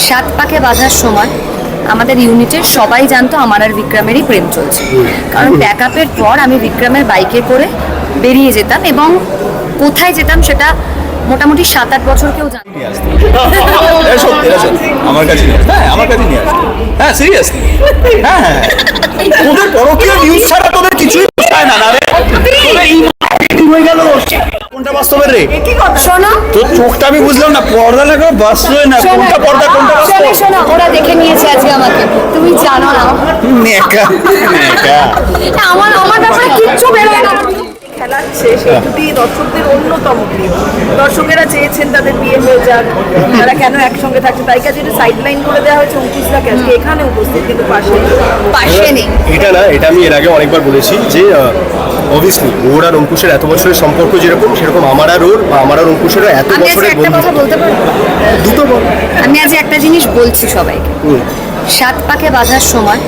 সাত পাকে বাঁধার সময় আমাদের ইউনিটের সবাই জানতো আমার আর বিক্রমেরই প্রেম চলছে। কারণ প্যাক আপের পর আমি বিক্রমের বাইকে করে বেরিয়ে যেতাম এবং কোথায় যেতাম সেটা মোটামুটি সাত আট বছর কেউ জানতো আসতে আমার কাছে হ্যাঁ আমার কাছে নিয়ে আসতে হ্যাঁ সিরিয়াসলি হ্যাঁ হ্যাঁ। তোদের পরকীয় নিউজ ছাড়া তোদের কিছুই না না রে। হয়ে গেল। কোনটা বাস্তবের রে? শোনো। তোর চোখটা আমি বুঝলাম না পর্দা লাগো বাস্তবে না কোনটা পর্দা কোনটা বাস্তব? শোনো ওরা দেখে নিয়েছে আজকে আমাকে। তুমি জানো না। নেকা। নেকা আমার আমার ব্যাপারে কিচ্ছু বেরোয় না। খেলাচ্ছে সেটুটি দর্শকদের অন্যতম প্রিয়। দর্শকেরা চেয়েছেন তাদের বিয়ে হয়ে যাক তারা কেন একসঙ্গে থাকছে? তাই কাছে এটা সাইড লাইন করে দেওয়া হয়েছে অঙ্কুশরা আজকে এখানে উপস্থিত কিন্তু পাশে পাশে নেই। এটা না এটা আমি এর আগে অনেকবার বলেছি যে অবভিয়াসলি ওর আর অঙ্কুশের এত বছরের সম্পর্ক যেরকম সেরকম আমার আর ওর বা আমার আর অঙ্কুশেরও এত বছরের একটা কথা বন্ধু বলতে পারব? দুটো আমি আজ একটা জিনিস বলছি সবাইকে। সাত পাকে বাঁধার সময়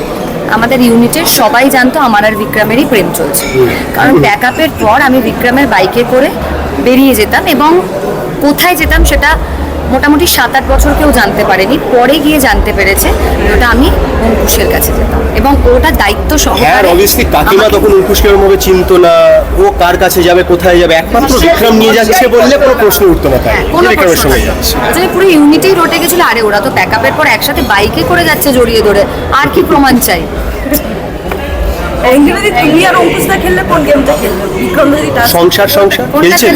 আমাদের ইউনিটের সবাই জানতো আমার আর বিক্রমেরই প্রেম চলছে। কারণ প্যাক আপের পর আমি বিক্রমের বাইকে করে বেরিয়ে যেতাম এবং কোথায় যেতাম সেটা মোটামুটি সাত আট বছর কেউ জানতে পারেনি পরে গিয়ে জানতে পেরেছে ওটা আমি অঙ্কুশের কাছে যেতাম এবং ওটা দায়িত্ব হ্যাঁ সহকারে অবভিয়াসলি কাকিমা আমাকে- তখন অঙ্কুশকে ওরমভাবে চিনতো না ও কার কাছে যাবে কোথায় যাবে একমাত্র বিক্রম নিয়ে যাচ্ছে বললে কোনো প্রশ্ন উঠতো না তাই হ্যাঁ, কোনো প্রশ্ন যাচ্ছে? আচ্ছা, পুরো ইউনিটেই রটে গেছিল আরে ওরা তো প্যাক আপের পর একসাথে বাইকে করে যাচ্ছে জড়িয়ে ধরে আর কি প্রমাণ চাই? তুমি আর খেললে কোন গেমটা সংসার সংসার খেলছে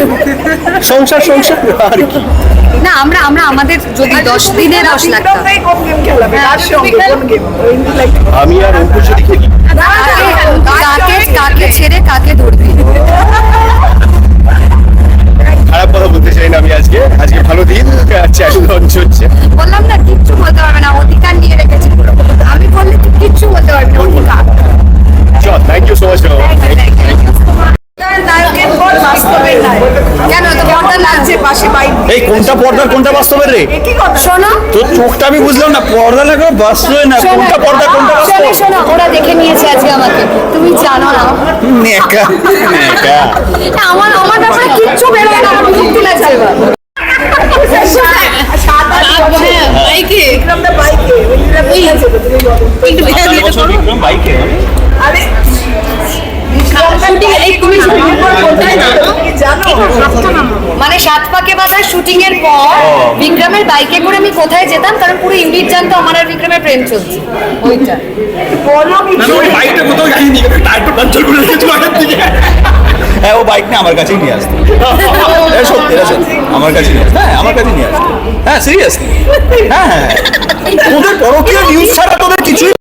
সংসার সংসার আর কি না আমরা আমরা আমাদের যদি দশ দিনে দশ লাখ টাকা বিক্রমটাই কোন গেম খেলাবে হ্যাঁ, তার সঙ্গে কোন গেম লাইক আমি আর অঙ্কুশ যদি খেলি কাকে কাকে ছেড়ে কাকে ধরবি এই কোনটা পর্দা কোনটা বাস্তবের রে? শোনো। তোর চোখটা আমি বুঝলাম না পর্দা লাগো বাস্তবে না কোনটা পর্দা কোনটা শোনো বাস্তব? শোনো ওরা দেখে নিয়েছে আজকে আমাকে। তুমি জানো না। নেকা নেকা। আমার আমার ব্যাপারে কিচ্ছু বেরোয় না আমার বিরক্তি লাগছে এবার সাত আট বছর বিক্রম দা বাইকে ওইটা বুঝেছে তো তুমি বলো বিক্রম বাইকে আরে শুটিং এই তুমি শুটিং কোথায় জানো কি জানো মানে সাত পাকে বাসায় শুটিং এর পর বিক্রমের বাইকে করে আমি কোথায় যেতাম? কারণ পুরো ইউনিট জানতো আমার আর বিক্রমের প্রেম চলছে। ওইটা। বাইকটা কোথাও গিয়ে টায়ারটা পাঞ্চার করে রেখেছি আগের দিকে। হ্যাঁ ও বাইক নিয়ে আমার কাছেই নিয়ে আসতে। এটা সত্যি এটা সত্যি। আমার কাছে নিয়ে আসতে। হ্যাঁ আমার কাছে নিয়ে আসতে। হ্যাঁ সিরিয়াসলি হ্যাঁ হ্যাঁ। তোদের পরকীয় নিউজ ছাড়া তোদের কিছুই